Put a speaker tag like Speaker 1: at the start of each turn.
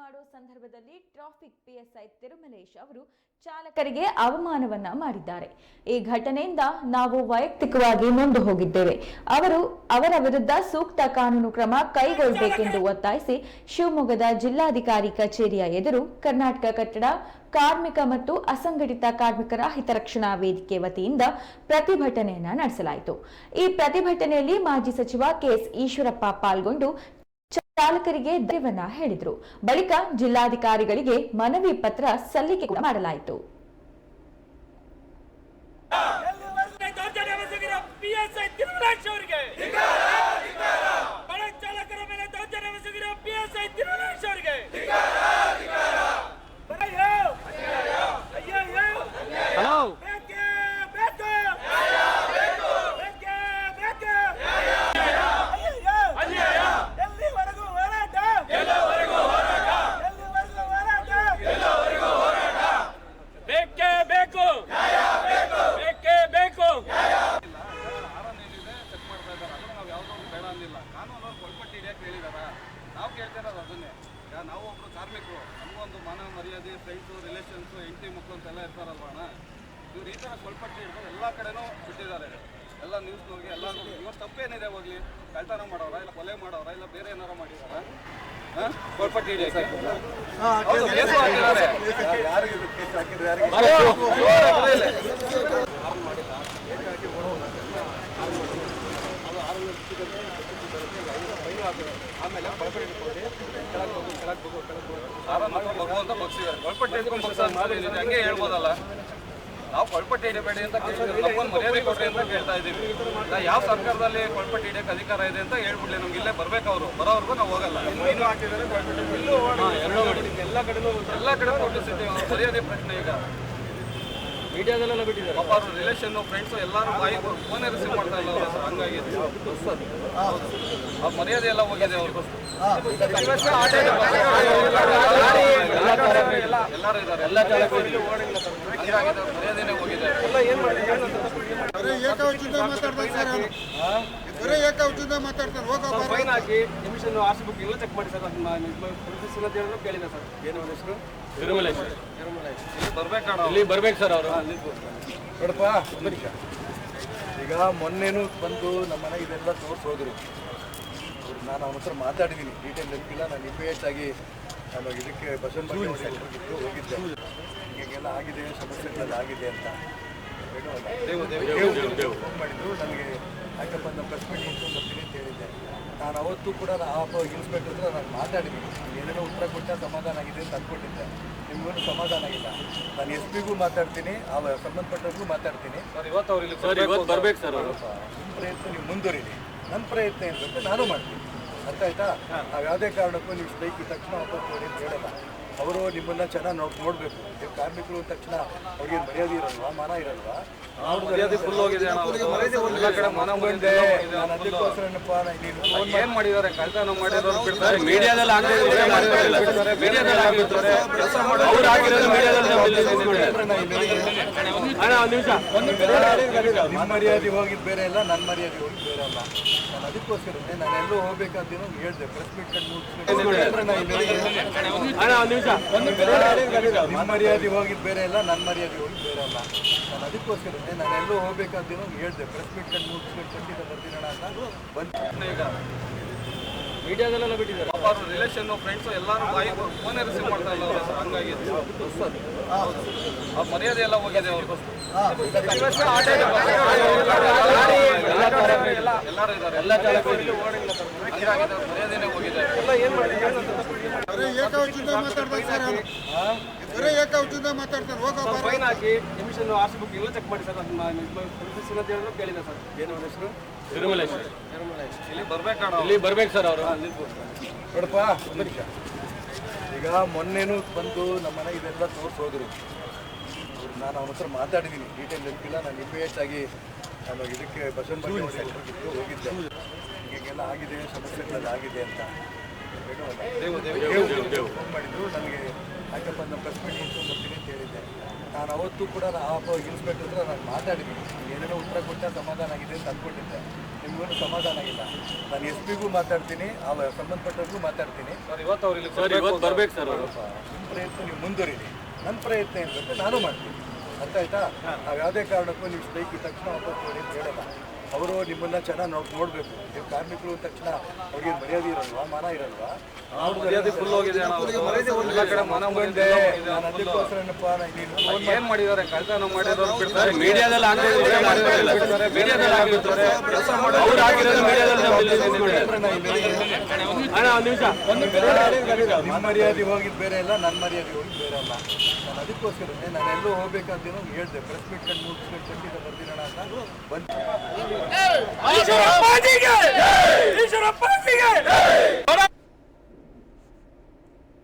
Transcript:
Speaker 1: ಮಾಡೋ ಸಂದರ್ಭದಲ್ಲಿ traffic PSI Thirumalesh ಅವರು ಚಾಲಕರಿಗೆ ಅವಮಾನವನ್ನ ಮಾಡಿದ್ದಾರೆ. ಈ ಘಟನೆಯಿಂದ ನಾವು ವೈಯಕ್ತಿಕವಾಗಿ ನೊಂದು ಹೋಗಿದ್ದೇವೆ. ಅವರು ಅವರ ವಿರುದ್ಧ ಸೂಕ್ತ ಕಾನೂನು ಕ್ರಮ ಕೈಗೊಳ್ಳಬೇಕೆಂದು ಒತ್ತಾಯಿಸಿ ಶಿವಮೊಗ್ಗದ ಜಿಲ್ಲಾಧಿಕಾರಿ ಕಚೇರಿಯ ಎದುರು ಕರ್ನಾಟಕ ಕಟ್ಟಡ ಕಾರ್ಮಿಕ ಮತ್ತು ಅಸಂಘಟಿತ ಕಾರ್ಮಿಕರ ಹಿತರಕ್ಷಣಾ ವೇದಿಕೆ ವತಿಯಿಂದ ಪ್ರತಿಭಟನೆಯನ್ನ ನಡೆಸಲಾಯಿತು. ಈ ಪ್ರತಿಭಟನೆಯಲ್ಲಿ ಮಾಜಿ ಸಚಿವ ಕೆಎಸ್ ಈಶ್ವರಪ್ಪ ಪಾಲ್ಗೊಂಡು ಚಾಲಕರಿಗೆ ದೇವನ ಹೇಳಿದ್ರು. ಬಳಿಕ ಜಿಲ್ಲಾಧಿಕಾರಿಗಳಿಗೆ ಮನವಿ ಪತ್ರ ಸಲ್ಲಿಕೆ ಮಾಡಲಾಯಿತು
Speaker 2: ಬಡ ಚಾಲಕರ ಮೇಲೆ ದೌರ್ಜನ್ಯ ಎಸಗಿರೋ PSI ತಿರುಮಲೇಶ್ ಅವರಿಗೆ ಅಯ್ಯೋ! ಅಯ್ಯಯ್ಯೋ! ಬೇಕೇ ಬೇಕು! ಬೇಕೇ ಬೇಕು! ಅಯ್ಯಯ್ಯೋ! ಎಲ್ಲಿವರೆಗೂ ಹೋರಾಟ ಎಲ್ಲಿವರೆಗೂ ಹೋರಾಟ ಬೇಕೇ ಬೇಕು ಬೇಕೇ ಬೇಕು
Speaker 3: ಆರಾಮ್ ಏನಿದೆ ಚೆಕ್ ಮಾಡ್ತಾ ಇದ್ದಾರೆ ಅದನ್ನ ನಾವು ಯಾವುದೋ ಒಂದು ಕಾನೂನು ಅವ್ರು ಒಳಪಟ್ಟು ಹಿಡಿಯಕ್ಕೆ ಹೇಳಿದಾರ? ನಾವು ಕೇಳ್ತಿರೋದು ಅದನ್ನೇ. ಯಾ ನಾವು ಒಬ್ಬರು ಕಾರ್ಮಿಕರು ನಮಗೊಂದು ಮಾನವ ಮರ್ಯಾದೆ ಫ್ರೆಂಡ್ಸು ರಿಲೇಷನ್ಸು ಹೆಂಡತಿ ಮಕ್ಕಳು ಅಂತೆಲ್ಲ ಇರ್ತಾರಲ್ವ ಅಣ್ಣ? ಇವ್ರು ಈ ಥರ ಸ್ವಲ್ಪಟ್ಟು ಹಿಡ್ದು ಎಲ್ಲ ಕಡೆನೂ ಬಿಟ್ಟಿದ್ದಾರೆ. ಎಲ್ಲ ನ್ಯೂಸ್ನವ್ರಿಗೆ ಎಲ್ಲ ಇವ್ರ ತಪ್ಪೇನಿದೆ ಹೋಗ್ಲಿ? ಕಳ್ತನ ಮಾಡೋರ ಇಲ್ಲ ಕೊಲೆ ಮಾಡೋರ ಇಲ್ಲ ಬೇರೆ ಏನಾರ ಮಾಡಿದಾರ? ಕೊಲ್ಪಟ್ಟಿ ಹಿಡಿಯಕ್ಕೆ. ಹೌದು ಕೇಸು ಹಾಕಿದ್ದಾರೆ ಆರಾಮ ಭಗವಂತ ಬಗ್ಸಿದ್ದಾರೆ ಕೊಳ್ಪಟ್ಟೆ ಹಿಡ್ಕೊಂಡು ಬಗ್ಸ ಮಾಡಿದ್ದೀವಿ ಹಂಗೆ ಹೇಳ್ಬೋದಲ್ಲ. ನಾವು ಕೊಳ್ಪಟ್ಟೆ ಹಿಡಿಬೇಡಿ ಅಂತ ಕೇಳ್ತೀವಿ ನಮ್ಮನ್ನು ಮರ್ಯಾದೆ ಕೊಡ್ರಿ ಅಂತ ಕೇಳ್ತಾ ಇದ್ದೀವಿ. ನಾ ಯಾವ ಸರ್ಕಾರದಲ್ಲಿ ಕೊಳ್ಪಟ್ಟೆ ಹಿಡಿಯಕ್ಕೆ ಅಧಿಕಾರ ಇದೆ ಅಂತ ಹೇಳ್ಬಿಡ್ಲಿ. ನಮ್ಗೆ ಇಲ್ಲೇ ಬರ್ಬೇಕು ಅವರು. ಬರೋವರೆಗೂ ನಾವು ಹೋಗಲ್ಲ. ಎಲ್ಲ ಕಡೆ ಎಲ್ಲ ಕಡೆ ಕೊಟ್ಟಿಸಿದ್ದೀವಿ ಅವ್ರು ಮರ್ಯಾದೆ ಪ್ರಶ್ನೆ ಈಗ. ಮೀಡಿಯಾದಲ್ಲೆಲ್ಲ ಬಿಟ್ಟಿದ್ದಾರೆ. ಪಾಪ ಅವ್ರ ರಿಲೇಷನ್ ಫ್ರೆಂಡ್ಸ್ ಎಲ್ಲರೂ ಬಾಯಿ ಫೋನೇ ರಿಸೀವ್ ಮಾಡ್ತಾ ಇಲ್ಲ ಸರ್ ಹಂಗಾಗಿ. ಅವ್ರ ಮರ್ಯಾದೆ ಎಲ್ಲ ಹೋಗಿದೆ ಅವ್ರಿಗೆ ಎಲ್ಲರೂ ಇದ್ದಾರೆ. ಎಲ್ಲ ಚಾಲಕರು ಹಂಗಾಗಿದೆ ಅವ್ರ ಮರ್ಯಾದೆನೇ ಹೋಗಿದೆ
Speaker 4: ಬರೀ ಏಕವಚನದ ಮಾತಾಡ್ತಾರೆ ಸರ್ ಅವ್ರು. ಬರೀ ಏಕವಚನದ ಮಾತಾಡ್ತಾರೆ. ಹೋಗೋ
Speaker 3: ಫೈನ್ ಹಾಕಿ ಎಮಿಷನ್ ಆರ್ ಸಿ ಬುಕ್ ಎಲ್ಲ ಚೆಕ್ ಮಾಡಿ ಸರ್ ಅಂತ ಹೇಳಿದ್ರು ಕೇಳಿದೆ ಸರ್. ಏನು ಹೆಸರು? ತಿರುಮಲೇಶ್ ಇಲ್ಲಿ ಬರ್ಬೇಕಣ್ಣ ಇಲ್ಲಿ ಬರ್ಬೇಕು ಸರ್ ಅವರು.
Speaker 4: ನೋಡಪ್ಪ ಒಂದು ನಿಮಿಷ. ಈಗ ಮೊನ್ನೆನೂ ಬಂದು ನಮ್ಮ ಮನೆ ಇದೆಲ್ಲ ತೋರಿಸೋದ್ರು. ಅವ್ರು ನಾನು ಅವನ ಹತ್ರ ಮಾತಾಡಿದ್ದೀನಿ. ಡೀಟೇಲ್ ನೆನಪಿಲ್ಲ ನಾನು ಇಮಿಡಿಯೇಟ್ ಆಗಿ ನಾನು ಇದಕ್ಕೆ ಬಸವನ ಹೋಗಿದ್ದು ಹೋಗಿದ್ದೆ. ಹೀಗೆಲ್ಲ ಆಗಿದೆ ಸಮಸ್ಯೆಗಳೆಲ್ಲ ಆಗಿದೆ ಅಂತ. ಫೋನ್ ಮಾಡಿದ್ರು ನನಗೆ ಯಾಕಪ್ಪ ನಮ್ಮ ಪ್ರೆಸ್ ಮೀಟ್ ಬರ್ತೀನಿ ಅಂತ ಹೇಳಿದ್ದೆ. ನಾನು ಅವತ್ತು ಕೂಡ ಆ ಇನ್ಸ್ಪೆಕ್ಟರ್ ಹತ್ರ ನಾನು ಮಾತಾಡಿದ್ದೀನಿ. ಏನೇನೋ ಉತ್ತರ ಕೊಟ್ಟ ಸಮಾಧಾನ ಆಗಿದೆ ಅಂತ ಅಂದ್ಕೊಂಡಿದ್ದೆ. ನಿಮಗೂ ಸಮಾಧಾನ ಆಗಿಲ್ಲ. ನಾನು ಎಸ್ ಪಿಗೂ ಮಾತಾಡ್ತೀನಿ ಆ ಸಂಬಂಧಪಟ್ಟವ್ರಿಗೂ ಮಾತಾಡ್ತೀನಿ.
Speaker 3: ಸರ್ ಇವತ್ತು ಅವ್ರು ಇಲ್ಲಿ ಇವತ್ತು ಬರ್ಬೇಕು ಸರ್ ಅವರು.
Speaker 4: ನಿಮ್ಮ ಪ್ರಯತ್ನ ನೀವು ಮುಂದುವರಿಲಿ ನನ್ನ ಪ್ರಯತ್ನ ಏನ್ಬೇಕು ನಾನು ಮಾಡ್ತೀನಿ. ಅರ್ಥ ಆಯ್ತಾ? ನಾವು ಯಾವುದೇ ಕಾರಣಕ್ಕೂ ನೀವು ಸ್ಟ್ರೈಕ್ ತಕ್ಷಣ ವಾಪಸ್ ಕೊಡಿ ಅಂತ ಹೇಳಲ್ಲ. ಅವರು ನಿಮ್ಮನ್ನ ಚೆನ್ನಾಗಿ ನೋಡ್ ನೋಡಬೇಕು ನೀವು ಕಾರ್ಮಿಕರು ತಕ್ಷಣ ಅವ್ರಿಗೆ ಮರ್ಯಾದೆ ಇರಲ್ವಾ ಮಾನ ಇರಲ್ವಾ
Speaker 3: ಅಣ್ಣ ಏನ್ ಮಾಡಿದ್ದಾರೆ ಕಳ್ತನ ಮಾಡಿದ್ದಾರೆ ಮೀಡಿಯಾದಲ್ಲಿ
Speaker 4: ನಿಮ್ಮ ಮರ್ಯಾದೆ ಹೋಗಿದ್ ಬೇರೆ ಇಲ್ಲ ನನ್ನ ಮರ್ಯಾದೆ ಹೋಗಿದ್ ಬೇರೆ ಅಲ್ಲ ನಾನು ಅದಕ್ಕೋಸ್ಕರ ನಾನು ಎಲ್ಲೂ ಹೋಗ್ಬೇಕಂತ ಹೇಳಿದೆ ಪ್ರೆಸ್ ಮೀಟ್ ನಿಮ್ಮ ಮರ್ಯಾದೆ ಹೋಗಿದ್ದು ಬೇರೆ ಇಲ್ಲ ನನ್ನ ಮರ್ಯಾದೆ ಹೋಗಿದ್ದು ಬೇರೆ ಅಲ್ಲ. ನಾನು ಅದಕ್ಕೋಸ್ಕರ ನಾನು ಎಲ್ಲೂ ಹೋಗ್ಬೇಕಂತ ಹೇಳಿದೆ. ಪ್ರೆಸ್ ಮೀಟ್ ಕಂಡು ಮುಗಿಸ್ಕೊಂಡು ಖಂಡಿತ ಬರ್ತೀನ ಅಂತ ಬಂದು.
Speaker 3: ಈಗ ಮೀಡಿಯಾದಲ್ಲೆಲ್ಲ ಬಿಟ್ಟಿದ್ದಾರೆ. ಅವ್ರ ಫ್ರೆಂಡ್ಸು ಫ್ರೆಂಡ್ಸ್ ಎಲ್ಲರೂ ಬಾಯಿ ಫೋನೇ ರಿಸೀವ್ ಮಾಡ್ತಾ ಇಲ್ಲ ಅವ್ರ. ಸರ್ ಹಂಗಾಗಿ ಆ ಮರ್ಯಾದೆ ಎಲ್ಲ ಹೋಗಿದೆ ಅವ್ರಿಗೆ ಎಲ್ಲರೂ ಇದ್ದಾರೆ. ಎಲ್ಲ ಚಾಲಕರು ಹಂಗಾಗಿದೆ ಅವ್ರ ಮರ್ಯಾದೆನೇ ಹೋಗಿದೆ
Speaker 4: ಬರೀ ಏಕವಚನದ ಮಾತಾಡ್ತಾರೆ ಸರ್ ಅವ್ರು. ಬರೀ ಏಕವಚನದ ಮಾತಾಡ್ತಾರೆ. ಹೋಗೋ
Speaker 3: ಫೈನ್ ಹಾಕಿ ಎಮಿಷನ್ ಆರ್ ಬುಕ್ ಎಲ್ಲ ಚೆಕ್ ಮಾಡಿ ಸರ್ ಪ್ರೊಸೆಸ್ ಅಂತ ಹೇಳಿದ್ರು ಕೇಳಿದೆ ಸರ್. ಏನು ಹೆಸರು? ತಿರುಮಲೇಶ್ ಇಲ್ಲಿ ಬರ್ಬೇಕಣ್ಣ ಇಲ್ಲಿ ಬರ್ಬೇಕು ಸರ್ ಅವರು.
Speaker 4: ನೋಡಪ್ಪ ಈಗ ಮೊನ್ನೆನೂ ಬಂದು ನಮ್ಮ ಮನೆಗೆ ಇದೆಲ್ಲ ತೋರಿಸೋದ್ರು ಅವ್ರು ನಾನು ಅವನ ಹತ್ರ ಮಾತಾಡಿದ್ದೀನಿ ಡೀಟೇಲ್ ನೆನಪಿಲ್ಲ ನಾನು ಇಮಿಡಿಯೇಟ್ ಆಗಿ ನಾನು ಇದಕ್ಕೆ ಬಸವನ ಬಂದು ಹೋಗಿದ್ದೆ. ಹೀಗೆಲ್ಲ ಆಗಿದೆ ಸಮಸ್ಯೆಗಳೆಲ್ಲ ಆಗಿದೆ ಅಂತ. ಫೋನ್ ಮಾಡಿದ್ರು ನನಗೆ ಯಾಕಪ್ಪ ನಮ್ಮ ಪ್ರೆಸ್ ಮೀಟಿಂಗ್ ಬರ್ತೀನಿ ಅಂತ ಹೇಳಿದ್ದೆ ನಾನು ಅವತ್ತು ಕೂಡ ಆ ಇನ್ಸ್ಪೆಕ್ಟರ್ ಹತ್ರ ನಾನು ಮಾತಾಡಿದ್ದೀನಿ ಏನೇನೋ ಉತ್ತರ ಕೊಟ್ಟ ಸಮಾಧಾನ ಆಗಿದೆ ಅಂತ ಅಂದ್ಕೊಂಡಿದ್ದೆ ನಿಮಗೂ ಸಮಾಧಾನ ಆಗಿಲ್ಲ ನಾನು ಎಸ್ ಪಿಗೂ ಮಾತಾಡ್ತೀನಿ ಆ ಸಂಬಂಧಪಟ್ಟವ್ರಿಗೂ ಮಾತಾಡ್ತೀನಿ
Speaker 3: ಸರ್ ಇವತ್ತು ಅವ್ರು ಇಲ್ಲಿ ಇವತ್ತು ಬರ್ಬೇಕು ಸರ್
Speaker 4: ನಿಮ್ಮ ಪ್ರಯತ್ನ ನೀವು ಮುಂದುವರಿರಿ ನನ್ನ ಪ್ರಯತ್ನ ಏನು ನಾನು ಮಾಡ್ತೀನಿ. ಅರ್ಥ ಆಯ್ತಾ? ನಾವು ಯಾವುದೇ ಕಾರಣಕ್ಕೂ ನೀವು ಸ್ಟ್ರೈಕ್ ತಕ್ಷಣ ವಾಪಸ್ ನೋಡಿ ಅಂತ ಹೇಳಲ್ಲ. ಅವರು ನಿಮ್ಮನ್ನ ಚೆನ್ನಾಗಿ ನೋಡ್ ನೋಡಬೇಕು ನೀವು ಕಾರ್ಮಿಕರು ತಕ್ಷಣ ಅವ್ರಿಗೆ ಮರ್ಯಾದೆ ಇರಲ್ವಾ ಮಾನ ಇರಲ್ವಾ
Speaker 3: ಹೋಗಿದೆ ಕಡೆ ಏನ್ ಮಾಡಿದ್ದಾರೆ ಕಳ್ತನ
Speaker 5: ಮಾಡಿದ್ದಾರೆ
Speaker 4: ನಿಮ್ಮ ಮರ್ಯಾದೆ ಹೋಗಿದ್ದು ಬೇರೆ ಇಲ್ಲ ನನ್ನ ಮರ್ಯಾದೆ ಹೋಗಿದ್ ಬೇರೆ ಅಲ್ಲ ನಾನು ಅದಕ್ಕೋಸ್ಕರನೇ ನಾನು ಎಲ್ಲೂ ಹೋಗ್ಬೇಕಂತ ಹೇಳ್ದೆ ಪ್ರೆಸ್ ಮೀಟ್ ಕಂಡು ಮುಗಿಸ್ಕೊಂಡು ಖಂಡಿತ ಬರ್ತೀನಣ್ಣ ಅಂತ ಬಂದು
Speaker 2: ಈಶ್ವರಪ್ಪಾಜಿಗೆ ಈಶ್ವರಪ್ಪಾಜಿಗೆ ಬಡ